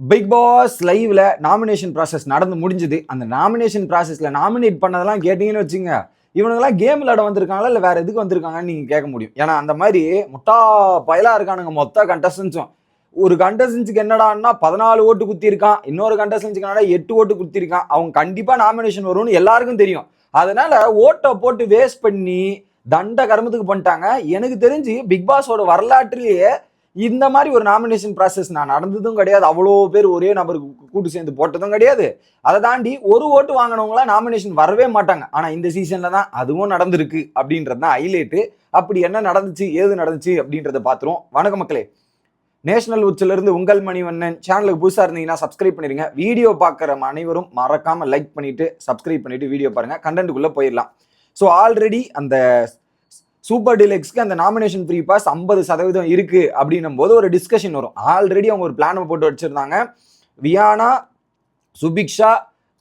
Big pass லைவ்ல nomination process நடந்து முடிஞ்சது. அந்த நாமினேஷன் ப்ராசஸ்ல நாமினேட் பண்ணதெல்லாம் கேட்டீங்கன்னு வச்சுங்க இவனுங்கெல்லாம் கேம் விளாட வந்திருக்காங்களா இல்லை வேற எதுக்கு வந்திருக்காங்கன்னு நீங்க கேட்க முடியும். ஏன்னா அந்த மாதிரி முட்டா பயலா இருக்கானுங்க மொத்த கண்டஸ்டன்ஸும் ஒரு கண்டஸ்டன்ஸுக்கு என்னடான்னா பதினாலு ஓட்டு குத்திருக்கான் இன்னொரு கண்டஸ்டன்ஸுக்கு என்னடா எட்டு ஓட்டு குத்திருக்கான் அவங்க கண்டிப்பா நாமினேஷன் வரும்னு எல்லாருக்கும் தெரியும். அதனால ஓட்டை போட்டு வேஸ்ட் பண்ணி தண்ட கருமத்துக்கு பண்ணிட்டாங்க. எனக்கு தெரிஞ்சு பிக் பாஸோட வரலாற்றிலேயே இந்த மாதிரி ஒரு நாமினேஷன் ப்ராசஸ் நான் நடந்ததும் கிடையாது. அவ்வளோ பேர் ஒரே நபருக்கு கூட்டு சேர்ந்து போட்டதும் கிடையாது. அதை தாண்டி ஒரு ஓட்டு வாங்கினவங்களாம் நாமினேஷன் வரவே மாட்டாங்க. ஆனால் இந்த சீசனில் தான் அதுவும் நடந்திருக்கு அப்படின்றது தான் ஹைலைட்டு அப்படி என்ன நடந்துச்சு ஏது நடந்துச்சு அப்படின்றத பார்த்துருவோம். வணக்க மக்களே. நேஷனல் உச்சிலிருந்து உங்கள் மணிவண்ணன் சேனலுக்கு புதுசாக இருந்தீங்கன்னா சப்ஸ்கிரைப் பண்ணிடுங்க வீடியோ பார்க்குற அனைவரும் மறக்காமல் லைக் பண்ணிவிட்டு சப்ஸ்கிரைப் பண்ணிவிட்டு வீடியோ பாருங்கள் கண்டென்ட்டுக்குள்ளே போயிடலாம். ஸோ ஆல்ரெடி அந்த சூப்பர் டிலெக்ஸ்க்கு அந்த நாமினேஷன் ஃப்ரீ பாஸ் ஐம்பது சதவீதம் இருக்கு அப்படின்னும் போது ஒரு டிஸ்கஷன் வரும். ஆல்ரெடி அவங்க ஒரு பிளான் போட்டு வச்சிருந்தாங்க. வியானா சுபிக்ஷா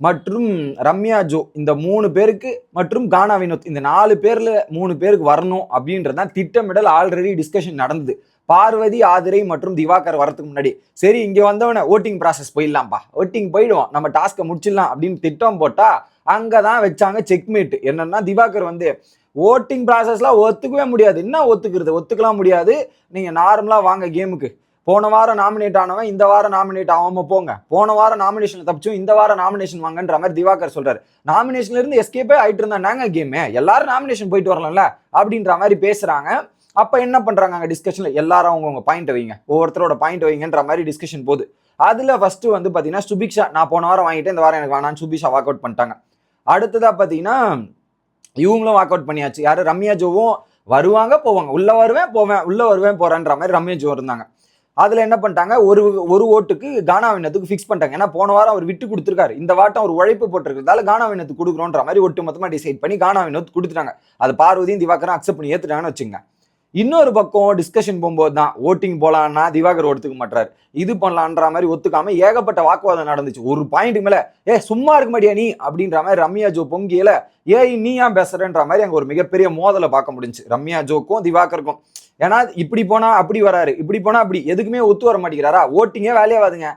மற்றும் ரம்யா ஜோ இந்த மூணு பேருக்கு மற்றும் கானா வினோத். இந்த நாலு பேர்ல மூணு பேருக்கு வரணும் அப்படின்றது தான் திட்டமிடல். ஆல்ரெடி டிஸ்கஷன் நடந்தது. பார்வதி ஆதிரை மற்றும் திவாகர் வரதுக்கு முன்னாடி. சரி இங்க வந்தவன ஓட்டிங் ப்ராசஸ் போயிடலாம்ப்பா. ஓட்டிங் போயிடுவோம். நம்ம டாஸ்க்கை முடிச்சிடலாம் அப்படின்னு திட்டம் போட்டா அங்கதான் வச்சாங்க செக்மேட் என்னன்னா திவாகர் வந்து ஓட்டிங் ப்ராசஸ்லாம் ஒத்துக்கவே முடியாது. என்ன ஒத்துக்கிறது? ஒத்துக்கலாம் முடியாது. நீங்க நார்மலா வாங்க கேமுக்கு போன வாரம் நாமினேட் ஆனவன் இந்த வாரம் நாமினேட் ஆகாம போங்க. போன வாரம் நாமினேஷன் தப்பிச்சும் இந்த வாரம் நாமினேஷன் வாங்கன்ற மாதிரி திவாகர் சொல்றாரு. நாமினேஷன்ல இருந்து எஸ்கேப்பே ஆயிட்டு இருந்தா நாங்க கேமு எல்லாரும் நாமினேஷன் போயிட்டு வரலாம்ல? அப்படின்ற மாதிரி பேசுறாங்க. அப்போ என்ன பண்றாங்க அங்கே டிஸ்கஷன்ல எல்லாரும் அவங்கவுங்க பாயிண்ட் வைங்க. ஒவ்வொருத்தரோட பாயிண்ட் வைங்கன்ற மாதிரி டிஸ்கஷன் போகுது அதுல ஃபர்ஸ்ட் வந்து பாத்தீங்கன்னா சுபிக்ஷா நான் போன வாரம் வாங்கிட்டு இந்த வாரம் எனக்கு வேணாம்னு சுபிஷா வாக் அவுட் பண்ணிட்டாங்க. அடுத்ததா பாத்தீங்கன்னா இவங்களும் வாக் அவுட் பண்ணியாச்சு. யாரு? ரம்யா ஜோவும் வருவாங்க போவாங்க. உள்ள வருவேன் போவேன் உள்ள வருவேன் போறேன்ற மாதிரி ரம்யா ஜோ இருந்தாங்க. அதுல என்ன பண்ணிட்டாங்க? ஒரு ஒரு ஓட்டுக்கு கானா வினத்துக்கு ஃபிக்ஸ் பண்ணிட்டாங்க. ஏன்னா போன வாரம் அவர் விட்டு கொடுத்துருக்காரு. இந்த வாட்டம் ஒரு உழைப்பு போட்டிருக்கிறதால கானா வினத்துக்கு கொடுக்குறோன்ற மாதிரி ஒட்டு மொத்தமாக டிசைட் பண்ணி கானா வினோத் கொடுத்துட்டாங்க. அது பார்வதியும் திவாகரும் அக்செப்ட் பண்ணி ஏற்றுட்டாங்கன்னு வச்சுங்க இன்னொரு பக்கம் டிஸ்கஷன் போகும்போது தான் ஓட்டிங் போலான்னா திவாகர் ஒத்துக்க மாட்டார் இது பண்ணலான்ற மாதிரி ஒத்துக்காம ஏகப்பட்ட வாக்குவாதம் நடந்துச்சு. ஒரு பாயிண்ட் மேல ஏ சும்மா இருக்க மாட்டியா நீ? அப்படின்ற மாதிரி ரம்யா ஜோ பொங்கியில ஏய் நீ ஏன் பேசுறன்ற மாதிரி அங்கே ஒரு மிகப்பெரிய மோதலை பார்க்க முடிஞ்சுச்சு. ரம்யா ஜோக்கும் திவாகருக்கும். ஏன்னா இப்படி போனா அப்படி வராரு இப்படி போனா அப்படி எதுக்குமே ஒத்து வர மாட்டேங்கிறாரா? ஓட்டிங்கே வேலையாவாதுங்க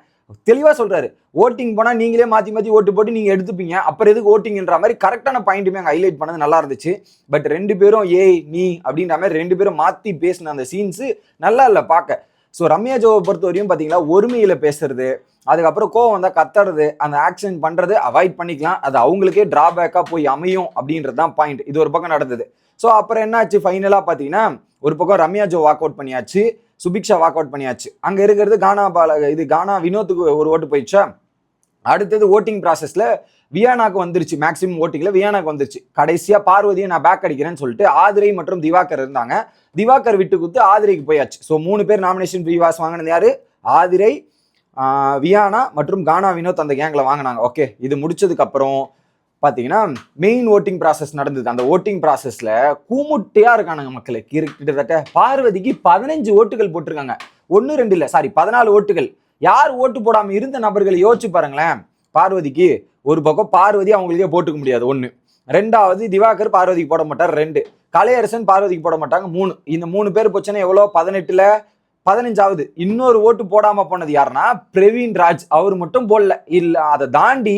தெளிவாக சொல்கிறாரு ஓட்டிங் போனால் நீங்களே மாற்றி மாற்றி ஓட்டு போட்டு நீங்கள் எடுத்துப்பீங்க. அப்புறம் எதுக்கு ஓட்டிங்கன்ற மாதிரி கரெக்டான பாயிண்ட்டுமே அங்கே ஹைலைட் பண்ணது நல்லா இருந்துச்சு. பட் ரெண்டு பேரும் ஏய் நீ அப்படின்ற மாதிரி ரெண்டு பேரும் மாற்றி பேசின அந்த சீன்ஸு நல்லா இல்லை பார்க்க. ஸோ ரம்யா ஜோவை பொறுத்த வரையும் பார்த்தீங்களா ஒருமையில் பேசுறது அதுக்கப்புறம் கோவம் வந்தால் கத்துறது அந்த ஆக்ஷன் பண்ணுறது அவாய்ட் பண்ணிக்கலாம். அது அவங்களுக்கே ட்ராபேக்காக போய் அமையும் அப்படின்றது தான் பாயிண்ட் இது ஒரு பக்கம் நடந்தது. ஸோ அப்புறம் என்னாச்சு? ஃபைனலாக பார்த்தீங்கன்னா ஒரு பக்கம் ரம்யா ஜோ வாக் அவுட் பண்ணியாச்சு. சுபிக்ஷா வாக் அவுட் பண்ணியாச்சு. அங்கே இருக்கிறது கானா பால இது கானா வினோத்துக்கு ஒரு ஓட்டு போயிடுச்சா? அடுத்தது ஓட்டிங் ப்ராசஸில் வியானாக்கு வந்துருச்சு. மேக்ஸிமம் ஓட்டிங்கில் வியானாக்கு வந்துருச்சு. கடைசியாக பார்வதியை நான் பேக் அடிக்கிறேன்னு சொல்லிட்டு ஆதிரை மற்றும் திவாகர் இருந்தாங்க. திவாகர் விட்டு கொடுத்து ஆதிரைக்கு போயாச்சு. ஸோ மூணு பேர் நாமினேஷன் விவாஸ் வாங்கினது யார்? ஆதிரை வியானா மற்றும் கானா வினோத் அந்த கேங்கில் வாங்கினாங்க. ஓகே இது முடிச்சதுக்கப்புறம் பார்த்தீங்கன்னா மெயின் ஓட்டிங் ப்ராசஸ் நடந்தது. அந்த ஓட்டிங் ப்ராசஸில் கூமுட்டியாக இருக்கானுங்க மக்களுக்கு கிட்டத்தட்ட பார்வதிக்கு பதினஞ்சு ஓட்டுகள் போட்டிருக்காங்க. ஒன்று ரெண்டு இல்லை சாரி பதினாலு ஓட்டுகள். யார் ஓட்டு போடாமல் இருந்த நபர்களை யோசிச்சு பாருங்களேன். பார்வதிக்கு ஒரு பக்கம் பார்வதி அவங்களுக்கே போட்டுக்க முடியாது ஒன்று ரெண்டாவது திவாகர் பார்வதிக்கு போட மாட்டார் ரெண்டு. கலையரசன் பார்வதிக்கு போட மாட்டாங்க மூணு. இந்த மூணு பேர் போச்சுன்னா எவ்வளோ? பதினெட்டில் பதினஞ்சாவது. இன்னொரு ஓட்டு போடாமல் போனது யாருன்னா பிரவீன் ராஜ். அவர் மட்டும் போடல. இல்லை அதை தாண்டி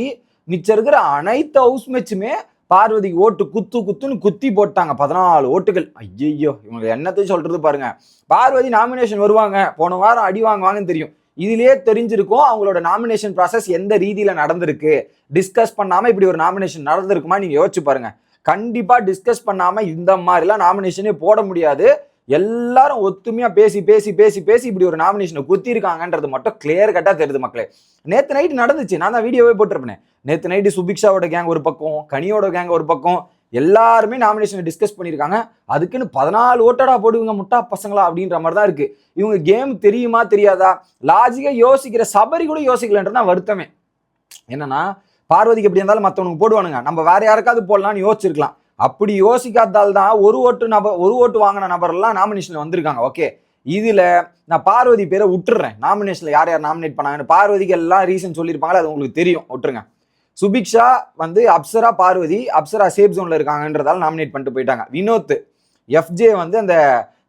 மிச்சம் இருக்கிற அனைத்து ஹவுஸ் மேட்சுமே பார்வதிக்கு ஓட்டு குத்து குத்துன்னு குத்தி போட்டாங்க. பதினாலு ஓட்டுகள். ஐயையோ இவங்க என்னத்தையும் சொல்றது பாருங்க. பார்வதி நாமினேஷன் வருவாங்க. போன வாரம் அடி வாங்குவாங்கன்னு தெரியும். இதுலயே தெரிஞ்சிருக்கும் அவங்களோட நாமினேஷன் ப்ராசஸ் எந்த ரீதியில நடந்திருக்கு. டிஸ்கஸ் பண்ணாம இப்படி ஒரு நாமினேஷன் நடந்திருக்குமா நீங்க யோசிச்சு பாருங்க. கண்டிப்பா டிஸ்கஸ் பண்ணாம இந்த மாதிரிலாம் நாமினேஷனே போட முடியாது. எல்லாரும் ஒத்துமையா பேசி பேசி பேசி பேசி இப்படி ஒரு நாமினேஷனை குத்தி இருக்காங்கன்றது மட்டும் கிளியர் கட்டா தெரியுது மக்களே. நேத்து நைட்டு நடந்துச்சு. நான் தான் வீடியோவே போட்டிருப்பேன். நேத்து நைட்டு சுபிக்ஷாவோட கேங் ஒரு பக்கம் கனியோட கேங் ஒரு பக்கம் எல்லாருமே நாமினேஷனை டிஸ்கஸ் பண்ணியிருக்காங்க. அதுக்குன்னு பதினாலு ஓட்டடா போடுவீங்க முட்டா பசங்களா அப்படின்ற மாதிரி தான் இருக்கு. இவங்க கேம் தெரியுமா தெரியாதா? லாஜிக்கா யோசிக்கிற சபரி கூட யோசிக்கலன்றது தான் வருத்தமே. என்னன்னா பார்வதிக்கு எப்படி இருந்தாலும் மற்றவனுக்கு போடுவானுங்க. நம்ம வேற யாருக்காவது போடலாம்னு யோசிச்சிருக்கலாம். அப்படி யோசிக்காதால் தான் ஒரு ஓட்டு நபர் ஒரு ஓட்டு வாங்கின நபர்லாம் நாமினேஷனில் வந்திருக்காங்க. ஓகே இதில் நான் பார்வதி பேரை விட்டுறேன். நாமினேஷனில் யார் யார் நாமினேட் பண்ணாங்கன்னு பார்வதிக்கு எல்லாம் ரீசன் சொல்லியிருப்பாங்களே? அது உங்களுக்கு தெரியும். விட்டுருங்க. சுபிக்ஷா வந்து அப்சரா பார்வதி அப்சரா சேஃப் ஜோனில் இருக்காங்கன்றதால நாமினேட் பண்ணிட்டு போயிட்டாங்க. வினோத் எஃப்ஜே வந்து அந்த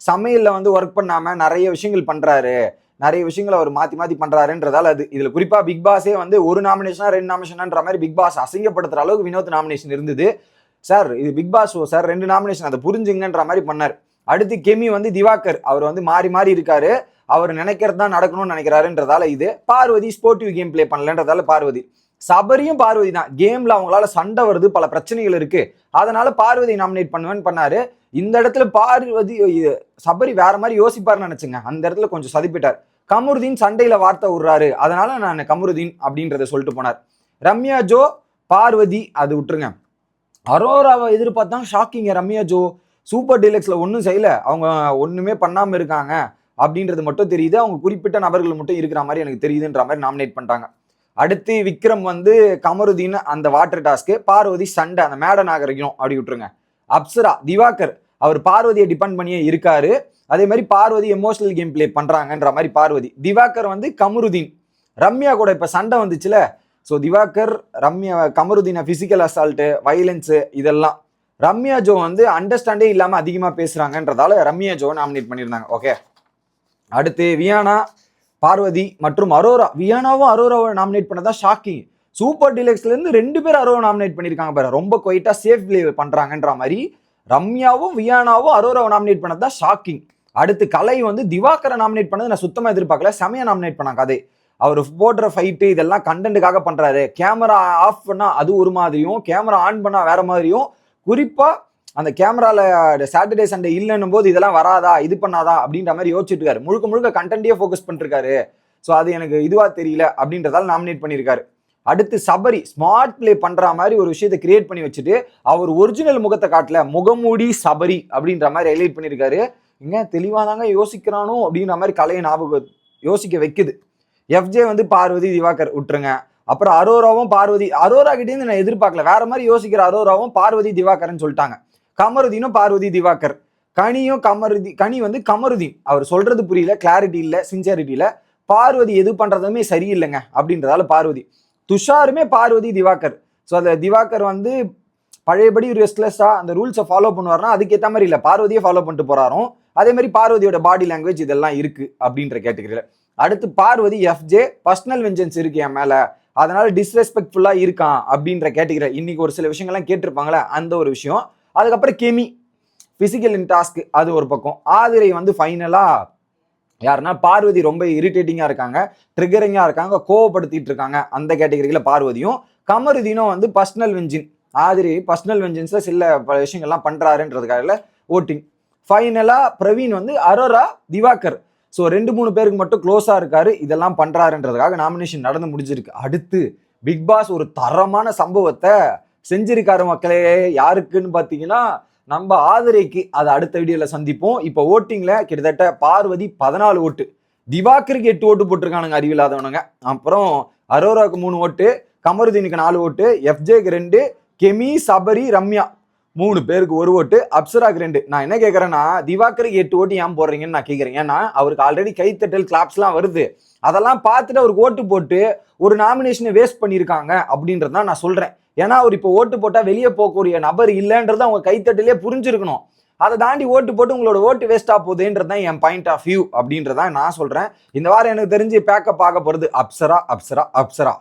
சமையலில் வந்து ஒர்க் பண்ணாமல் நிறைய விஷயங்கள் பண்ணுறாரு நிறைய விஷயங்களை அவர் மாற்றி மாற்றி பண்ணுறாருன்றதால அது இதில் குறிப்பாக பிக் பாஸே வந்து ஒரு நாமினேஷனா ரெண்டு நாமினேஷனான்ற மாதிரி பிக் பாஸ் அசிங்கப்படுத்துகிற அளவுக்கு வினோத் நாமினேஷன் இருந்தது. சார் இது பிக் பாஸ் ஷோ சார் ரெண்டு நாமினேஷன் அதை புரிஞ்சுங்கன்ற மாதிரி பண்ணார். அடுத்து கெமி வந்து திவாகர். அவர் வந்து மாறி மாறி இருக்காரு. அவர் நினைக்கிறது தான் நடக்கணும்னு நினைக்கிறாருன்றதால இது. பார்வதி ஸ்போர்ட்டிவ் கேம் ப்ளே பண்ணலன்றதால பார்வதி. சபரியும் பார்வதி தான். கேம்ல அவங்களால சண்டை வருது பல பிரச்சனைகள் இருக்கு. அதனால பார்வதி நாமினேட் பண்ணுவேன்னு பண்ணாரு. இந்த இடத்துல பார்வதி இது சபரி வேற மாதிரி யோசிப்பாருன்னு நினைச்சுங்க. அந்த இடத்துல கொஞ்சம் சதிப்பிட்டார். கமருதீன் சண்டையில வார்த்தை விடுறாரு அதனால நான் கமருதீன் அப்படின்றத சொல்லிட்டு போனார். ரம்யா ஜோ பார்வதி அது விட்டுருங்க. அரோராவை எதிர்பார்த்தா ஷாக்கிங்க ரம்யா ஜோ சூப்பர் டீலக்ஸில் ஒன்றும் செய்யல. அவங்க ஒன்றுமே பண்ணாமல் இருக்காங்க அப்படின்றது மட்டும் தெரியுது. அவங்க குறிப்பிட்ட நபர்கள் மட்டும் இருக்கிற மாதிரி எனக்கு தெரியுதுன்ற மாதிரி நாமினேட் பண்ணிட்டாங்க. அடுத்து விக்ரம் வந்து கமருதீன் அந்த வாட்டர் டாஸ்க்கு பார்வதி சண்டை அந்த மேட நாகரிகம் அப்படி விட்டுருங்க. அப்சரா திவாகர் அவர் பார்வதியை டிபெண்ட் பண்ணியே இருக்காரு. அதே மாதிரி பார்வதி எமோஷனல் கேம் ப்ளே பண்ணுறாங்கன்ற மாதிரி பார்வதி. திவாகர் வந்து கமருதீன். ரம்யா கூட இப்போ சண்டை வந்துச்சுல. ஸோ திவாகர் ரம்யா கமருதீனை ஃபிசிக்கல் அசால்ட்டு வயலன்ஸு இதெல்லாம். ரம்யா ஜோ வந்து அண்டர்ஸ்டாண்டே இல்லாமல் அதிகமாக பேசுகிறாங்கன்றதால ரம்யா ஜோ நாமினேட் பண்ணியிருந்தாங்க. ஓகே அடுத்து வியானா பார்வதி மற்றும் அரோரா. வியானாவும் அரோராவை நாமினேட் பண்ணதா ஷாக்கிங் சூப்பர் டிலக்ஸ்லேருந்து ரெண்டு பேர் அரோரா நாமினேட் பண்ணியிருக்காங்க பாரு. ரொம்ப குவைட்டாக சேஃப் பிளே பண்ணுறாங்கன்ற மாதிரி ரம்யாவும் வியானாவும் அரோராவை நாமினேட் பண்ணதான் ஷாக்கிங் அடுத்து கலை வந்து திவாகரை நாமினேட் பண்ணது நான் சுத்தமாக எதிர்பார்க்கல. செமையா நாமினேட் பண்ணாங்க. கதை அவர் போடுற ஃபைட்டு இதெல்லாம் கண்டென்ட்டுக்காக பண்ணுறாரு கேமரா ஆஃப் பண்ணால் அது ஒரு மாதிரியும் கேமரா ஆன் பண்ணால் வேற மாதிரியும் குறிப்பாக அந்த கேமராவில் சாட்டர்டே சண்டே இல்லைன்னும் போது இதெல்லாம் வராதா இது பண்ணாதா அப்படின்ற மாதிரி யோசிச்சுட்டு இருக்காரு. முழுக்க முழுக்க கண்டென்ட்டே ஃபோக்கஸ் பண்ணிருக்காரு. ஸோ அது எனக்கு இதுவாக தெரியல அப்படின்றதால நாமினேட் பண்ணியிருக்காரு. அடுத்து சபரி ஸ்மார்ட் ப்ளே பண்ற மாதிரி ஒரு விஷயத்தை கிரியேட் பண்ணி வச்சுட்டு அவர் ஒரிஜினல் முகத்தை காட்டல முகமூடி சபரி அப்படின்ற மாதிரி ஹைலைட் பண்ணியிருக்காரு. இங்க தெளிவாக தாங்க யோசிக்கிறானோ அப்படின்ற மாதிரி கலையை ஞாபகம் யோசிக்க வைக்குது. எஃப்ஜே வந்து பார்வதி திவாகர் விட்டுருங்க அப்புறம் அரோராவும் பார்வதி அரோரா கிட்டேருந்து நான் எதிர்பார்க்கல. வேற மாதிரி யோசிக்கிற அரோராவும் பார்வதி திவாகர்னு சொல்லிட்டாங்க. கமருதீனும் பார்வதி திவாகர். கனியும் கமருதி கனி வந்து கமருதீன். அவர் சொல்றது புரியல கிளாரிட்டி இல்லை சின்சியாரிட்டி இல்லை. பார்வதி எது பண்றதுமே சரியில்லைங்க அப்படின்றதால பார்வதி. துஷாருமே பார்வதி திவாகர். ஸோ அந்த திவாகர் வந்து பழையபடி ரெஸ்ட்லெஸ்ஸாக அந்த ரூல்ஸை ஃபாலோ பண்ணுவார்னா அதுக்கேற்ற மாதிரி இல்லை. பார்வதியை ஃபாலோ பண்ணிட்டு போறாரும். அதே மாதிரி பார்வதியோட பாடி லாங்குவேஜ் இதெல்லாம் இருக்கு அப்படின்ற கேட்டகரியில் அடுத்து பார்வதி எஃப்ஜே பர்சனல் வெஞ்சன்ஸ் இருக்கு என் மேல. அதனால டிஸ்ரெஸ்பெக்ட்ஃபுல்லா இருக்கான் அப்படின்ற கேட்டகிரி இன்னைக்கு ஒரு சில விஷயங்கள்லாம் கேட்டிருப்பாங்களே அந்த ஒரு விஷயம். அதுக்கப்புறம் கெமி பிசிக்கல் இன் டாஸ்க் அது ஒரு பக்கம். ஆதிரை வந்து ஃபைனலா யாருன்னா பார்வதி ரொம்ப இரிட்டேட்டிங்காக இருக்காங்க ட்ரிகரிங்காக இருக்காங்க கோவப்படுத்திட்டு இருக்காங்க அந்த கேட்டகரியில் பார்வதியும். கமருதீனும் வந்து பர்சனல் வெஞ்சின் ஆதிரி பர்சனல் வெஞ்சின்ஸில் சில பல விஷயங்கள்லாம் பண்ணுறாருன்றதுக்காக ஓட்டிங் ஃபைனலாக பிரவீன் வந்து அரோரா திவாகர். ஸோ ரெண்டு மூணு பேருக்கு மட்டும் க்ளோஸாக இருக்காரு. இதெல்லாம் பண்ணுறாருன்றதுக்காக நாமினேஷன் நடந்து முடிஞ்சிருக்கு. அடுத்து பிக் பாஸ் ஒரு தரமான சம்பவத்தை செஞ்சிருக்காரு மக்களே. யாருக்குன்னு பார்த்தீங்கன்னா நம்ம ஆதரைக்கு அதை அடுத்த வீடியோவில் சந்திப்போம். இப்போ ஓட்டிங்கில் கிட்டத்தட்ட பார்வதி பதினாலு ஓட்டு திவாகருக்கு எட்டு ஓட்டு போட்டிருக்கானுங்க அறிவில்லாதவனுங்க அப்புறம் அரோராவுக்கு மூணு ஓட்டு கமருதீனுக்கு நாலு ஓட்டு எஃப்ஜேக்கு ரெண்டு கெமி சபரி ரம்யா மூணு பேருக்கு ஒரு ஓட்டு அப்சராக்கு ரெண்டு. நான் என்ன கேட்கறேன்னா திவாகருக்கு எட்டு ஓட்டு ஏன் போடுறீங்கன்னு நான் கேட்கறேன் ஏன்னா அவருக்கு ஆல்ரெடி கைத்தட்டல் கிளாப்ஸ்லாம் வருது. அதெல்லாம் பார்த்துட்டு அவருக்கு ஓட்டு போட்டு ஒரு நாமினேஷனை வேஸ்ட் பண்ணியிருக்காங்க அப்படின்றது தான் நான் சொல்றேன். ஏன்னா அவர் இப்போ ஓட்டு போட்டால் வெளியே போகக்கூடிய நபர் இல்லைன்றது அவங்க கைத்தட்டிலே புரிஞ்சிருக்கணும். அதை தாண்டி ஓட்டு போட்டு உங்களோட ஓட்டு வேஸ்டா போகுதுன்றது தான் என் பாயிண்ட் ஆஃப் வியூ அப்படின்றதான் நான் சொல்றேன். இந்த வாரம் எனக்கு தெரிஞ்சு பேக்கப் ஆக போகிறது அப்சரா அப்சரா அப்சரா.